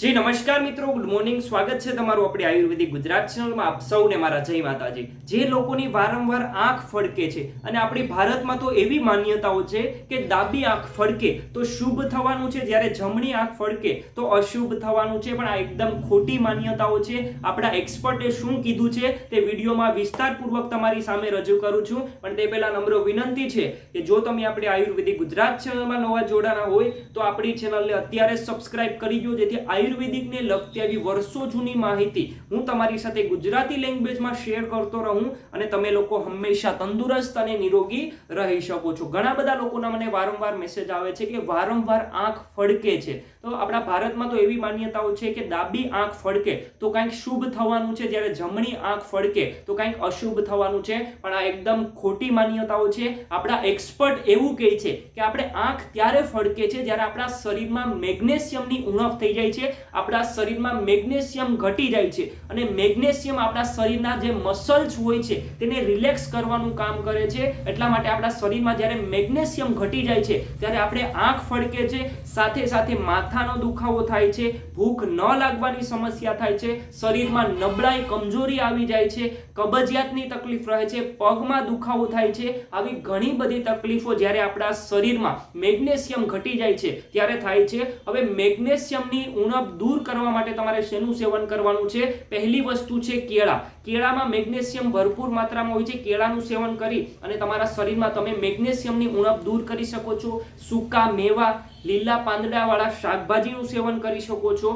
જી, નમસ્કાર મિત્રો. Good morning સ્વાગત છે તમારું આપણી આયુર્વેદિક ગુજરાત ચેનલમાં. આપ સૌને મારા જય માતાજી. જે લોકોની વારંવાર આંખ ફડકે છે અને આપણી ભારતમાં તો એવી માન્યતાઓ છે કે ડાબી આંખ ફડકે તો શુભ થવાનું છે. જ્યારે જમણી આંખ ફડકે તો અશુભ થવાનું છે. પણ આ એકદમ ખોટી માન્યતાઓ છે. આપણા એક્સપર્ટે શું કીધું છે તે વિડીયોમાં વિસ્તારપૂર્વક તમારી સામે રજૂ કરું છું. પણ તે પહેલાં નમ્ર વિનંતી છે કે જો તમે આપણી આયુર્વેદિક ગુજરાત ચેનલમાં નવા જોડાના હોય તો આપણી ચેનલને અત્યારે સબસ્ક્રાઇબ કરી દો, જેથી આયુર્વેદિકને લગતી આવી વર્ષો જૂની માહિતી હું તમારી સાથે ગુજરાતી લેંગ્વેજમાં શેર કરતો રહું અને તમે લોકો હંમેશા તંદુરસ્ત અને નિરોગી રહી શકો છો. ઘણા બધા લોકોના મને વારંવાર મેસેજ આવે છે કે વારંવાર આંખ ફડકે છે. તો આપણા ભારતમાં તો એવી માન્યતાઓ છે કે ડાબી આંખ ફડકે, તો કાંઈક શુભ થવાનું છે જ્યારે જમણી આંખ ફડકે, તો કાંઈક અશુભ થવાનું છે. પણ આ એકદમ ખોટી માન્યતાઓ છે. આપણા એક્સપર્ટ એવું કહે છે કે આપણે આંખ ત્યારે ફડકે છે જ્યારે આપણા શરીરમાં મેગ્નેશિયમની ઉણપ થઈ જાય છે. આપણા શરીરમાં મેગ્નેશિયમ ઘટી જાય છે અને મેગ્નેશિયમ આપણા શરીરના જે મસલ્સ હોય છે તેને રિલેક્સ કરવાનું કામ કરે છે. એટલા માટે આપણા શરીરમાં જ્યારે મેગ્નેશિયમ ઘટી જાય છે, ત્યારે આપણે આંખ ફડકે છે. સાથે સાથે માથાનો દુખાવો થાય છે, ભૂખ ન લાગવાની સમસ્યા થાય છે, શરીરમાં નબળાઈ, કમજોરી આવી જાય છે, કબજિયાતની તકલીફ રહે છે, પગમાં દુખાવો થાય છે, આવી ઘણી બધી તકલીફો જ્યારે આપણા શરીરમાં મેગ્નેશિયમ ઘટી જાય છે, ત્યારે થાય છે. હવે મેગ્નેશિયમની ઉણપ દૂર કરવા માટે તમારે શેનું સેવન કરવાનું છે? પહેલી વસ્તુ છે કેળા. કેળામાં મેગ્નેશિયમ ભરપૂર માત્રામાં હોય છે, કેળાનું સેવન કરી અને તમારા શરીરમાં તમે મેગ્નેશિયમની ઉણપ દૂર કરી શકો છો. સૂકા મેવા લીલા પાંદડાવાળા શાકભાજીનું સેવન કરી શકો છો.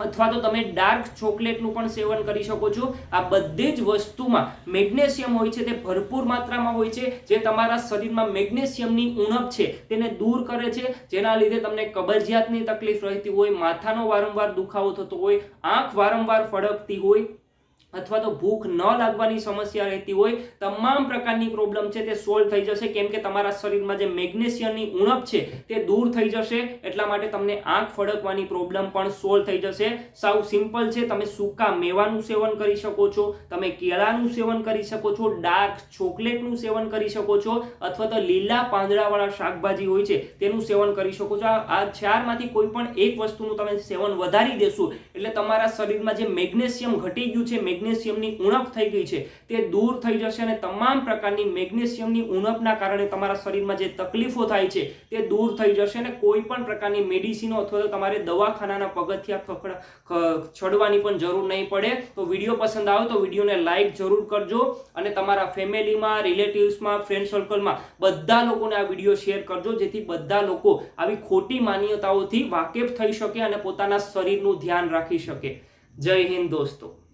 અથવા તો તમે ડાર્ક ચોકલેટનું પણ સેવન કરી શકો છો. આ બધી જ વસ્તુમાં મેગ્નેશિયમ હોય છે તે ભરપૂર માત્રામાં હોય છે. જે તમારા શરીરમાં મેગ્નેશિયમની ઉણપ છે તેને દૂર કરે છે. જેના લીધે તમને કબજિયાતની તકલીફ રહેતી હોય, માથાનો વારંવાર દુખાવો થતો હોય, આંખ વારંવાર ફડકતી હોય અથવા તો ભૂખ ન લાગવાની સમસ્યા રહેતી હોય, તમામ પ્રકારની પ્રોબ્લેમ છે તે સોલ્વ થઈ જશે. કેમ કે તમારા શરીરમાં જે મેગ્નેશિયમની ઉણપ છે તે દૂર થઈ જશે. એટલા માટે તમને આંખ ફડકવાની પ્રોબ્લેમ પણ સોલ્વ થઈ જશે. સાવ સિમ્પલ છે. તમે સૂકા મેવાનું સેવન કરી શકો છો. તમે કેળાનું સેવન કરી શકો છો. ડાર્ક ચોકલેટનું સેવન કરી શકો છો. અથવા તો લીલા પાંદડાવાળા શાકભાજી હોય છે તેનું સેવન કરી શકો છો. આ ચારમાંથી કોઈ પણ એક વસ્તુનું તમે સેવન વધારી દેશો. એટલે તમારા શરીરમાં જે મેગ્નેશિયમ ઘટી ગયું છે મેગ્નેશિયમની ઉણપ થઈ ગઈ છે, તે દૂર થઈ જશે અને તમામ પ્રકારની મેગ્નેશિયમની ઉણપના કારણે તમારા શરીરમાં જે તકલીફો થાય છે, તે દૂર થઈ જશે અને કોઈ પણ પ્રકારની મેડિસિનો અથવા તો તમારે દવાખાનાના પગથિયા ખખડા, ખ- પણ જરૂર નહીં પડે. તો વીડિયો પસંદ આવે તો વિડીયોને લાઈક જરૂર કરજો અને તમારા ફેમિલીમાં, રિલેટિવ્સમાં, ફ્રેન્ડ સર્કલમાં બધા લોકોને આ વીડિયો શેર કરજો, જેથી બધા લોકો આવી ખોટી માન્યતાઓથી વાકેફ થઈ શકે અને પોતાના શરીરનું ધ્યાન રાખી શકે. જય હિન્દ દોસ્તો.